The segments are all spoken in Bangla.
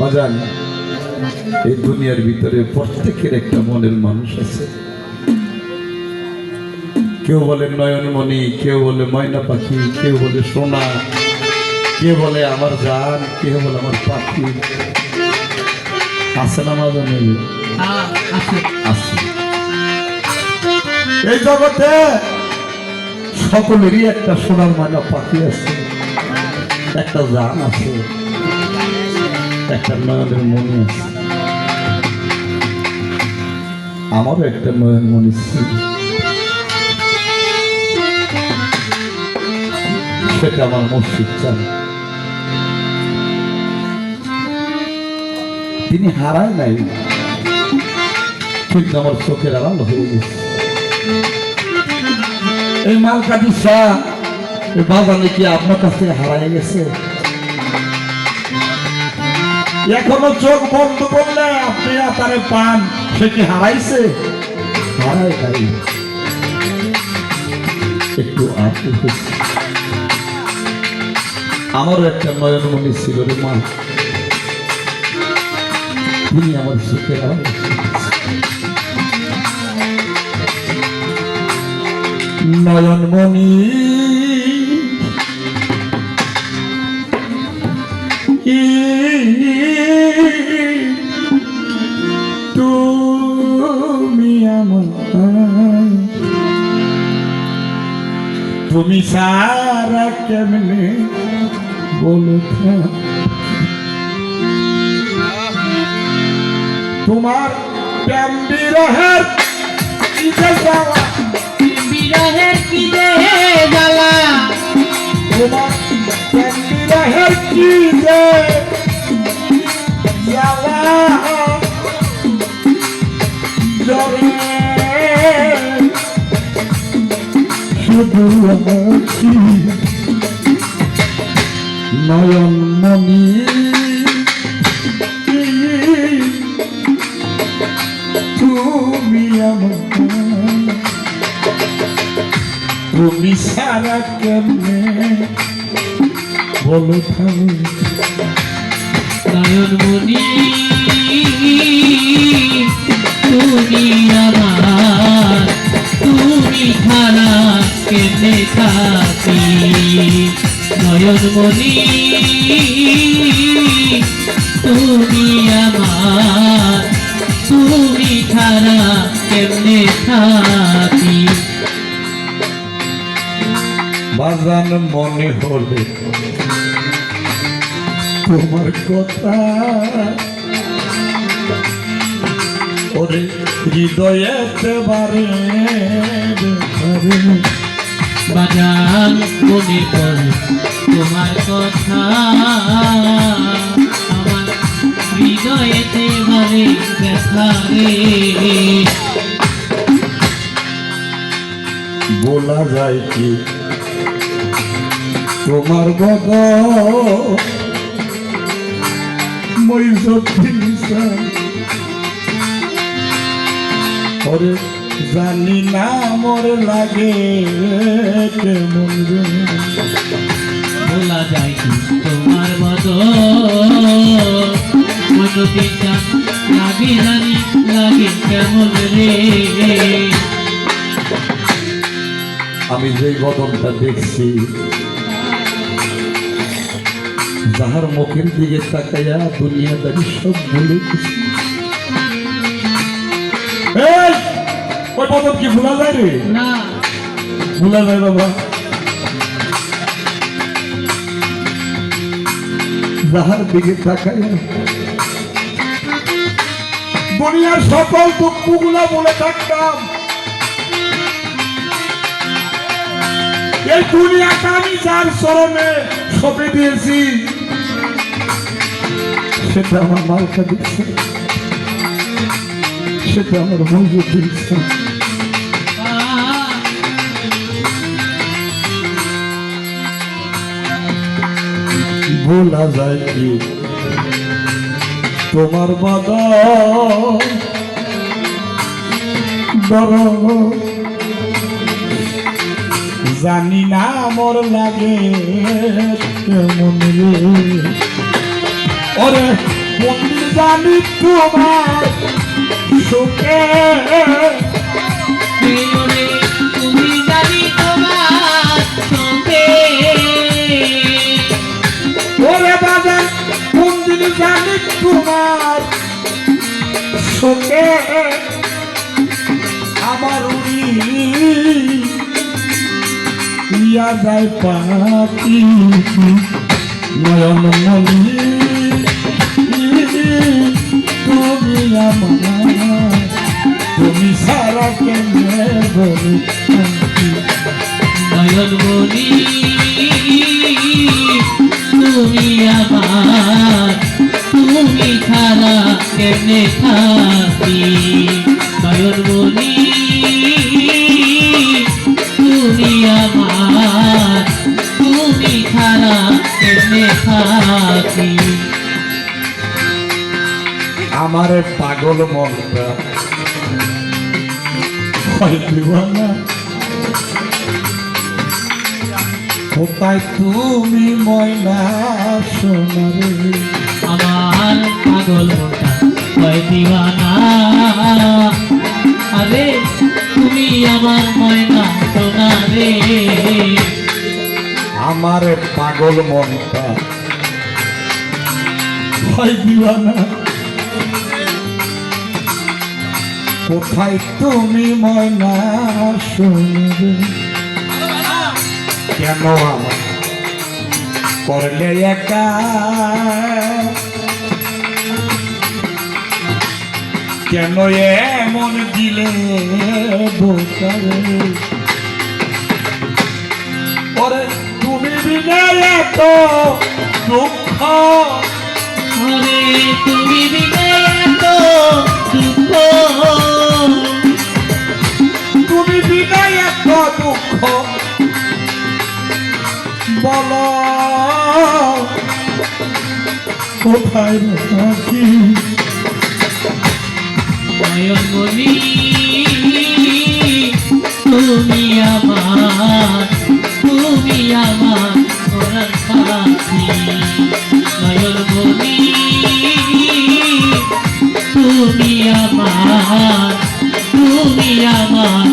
বাজান এই দুনিয়ার ভিতরে প্রত্যেকের একটা মনের মানুষ আছে। কেউ বলে নয়নমণি কেউ বলে ময়না পাখি কেউ বলে সোনা কে বলে আমার জান কেউ বলে আমার পাখি। আছে না মাজানে আছে। এই জগতে সকলেরই একটা সোনার ময়না পাখি আছে একটা জান আছে। একটা মনি আমারও একটা নয়ন মনি সেটা আমার মসজিদ চান তিনি হারায় নাই, কিন্তু আমার চোখের আড়াল হয়ে গেছে। এই মালকাটি এই বাগানে কি আপনার কাছে হারায় গেছে? এখনও চোখ বন্ধ করলে আপনি তারে পান সে কি হারাইছে? নাই। একটু একটা নয়নমণি ছিল রে মা। তিনি আমার সুখের নয়নমণি তুমি আমার তুমি সারা কেমনে বলো তোমার প্রেম বিরহের কি জ্বালা, বিরহের কি দেহে জ্বালা? তোমার বিরহের কি যে জ্বালা, জলে শুধু আছি নয়ন তুমি আমার তুমি সারা কেমনে বলো থামি নয়নমণি তুমি আমার তুমি ছাড়া কেমনে থাকি নয়নমণি তুমি আমার তুমি ছাড়া কেমনে থাকি বাজান মনে হলে তোমার কথা। ওরে হৃদয়েতে বারে বারে বাজান মনে পড়ে তোমার কথা। আমার হৃদয়েতে ভাবে ব্যথা রে বলা যায় কি তোমার মিশা ওরে জানি না মোর লাগে কেমন। বলা যায় তোমার মতো। লাগে জানি লাগে কেমন রে। আমি যে বদনটা দেখছি যাহার মুখের দিকে তাকাইয়া দুনিয়াদারি সব ভুলে গেছি ওই বদন কি ভুলা যায় রে? না। ভুলা যায় বাবা। যাহার দিকে তাকাইয়া দুনিয়ার সকল দুঃখগুলা বলে থাকতাম। এই দুনিয়াটা আমি যার চরণে সপে দিয়েছি। সেটা আমার মালকা দিচ্ছে সেটা আমার মজুর দিচ্ছে ভোলা যায় কি? তোমার বাদা জানি না মোর লাগে কেমন রে। ওরে জানি তোমার সুখে তুমি জানি তোমার চোখে ওরে বাজার মন্দির জানি তোমার সুখে আমার উড়ি ইয়া যায় পাখি নয়ন মনি তুমি আমার তুমি সারা কেন্দ্রে বলি নয়নমণি তুমি আমার, তুমি ছাড়া কেমনে থাকি? নয়ন নয়নমণি তুমি আমার। থাকি। আমার পাগল মনটা কোথায় তুমি ময়না সোনারে আমার পাগল মনটা হয় দিওয়ানা। আরে তুমি আমার ময়না সোনা রে। আমার পাগল মনটা হয় দিওয়ানা কোথায় তুমি ময়না সোনারে কেন আমার করলে একা? কেন এমন দিলে বোকারে? ওরে তুমি বিনা এত দুঃখ। আরে তুমি দিলে এত দুঃখ। তুমি বিনা এত দুঃখ। বল কোথায় রাখি নয়নমণি তুমি আমার তুমি আমার তুমি আমার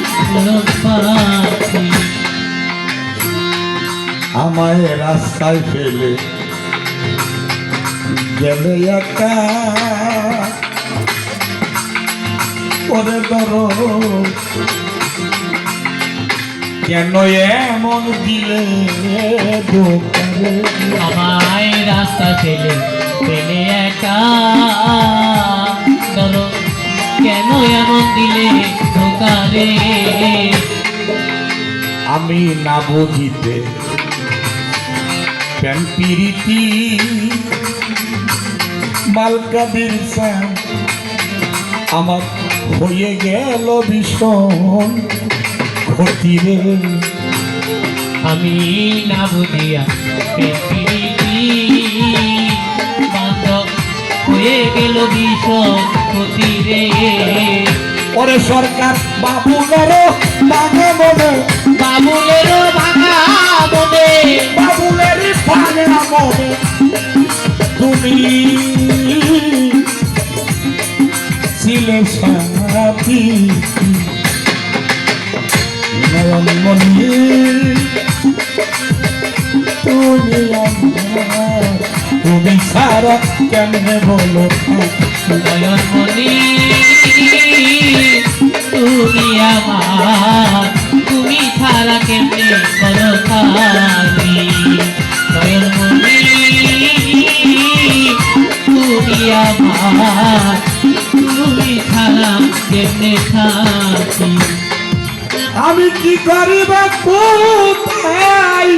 আমায় রাস্তায় ফেলে গেলে একা। ওরে ধরো কেন এমন দিলে আমায় রাস্তা ফেলে ফেলে একা। ধরো কেন এমন দিলে ধোকারে আমি না বুঝিতে প্রেম পিরিতি মালকাদির শ্যাম আমার হয়ে গেল ভীষণ ক্ষতি রে আমি না বুঝিয়া পৃথিবী হয়ে গেল ভীষণ ক্ষতি রে ওরে সরকার মনে। বাবুলেরও ভাঙা মনে। ভাঙে মনে। তুমি ছিলে সাথী। মনি তুমি তুমি সারা কেমনে বলো নয়নমণি তুমি আমার তুমি ছাড়া কেমনে করো থাকি? নয়নমণি তুমি আমার তুমি ছাড়া কেমনে থাকি? আমি কি করিব? কোথায়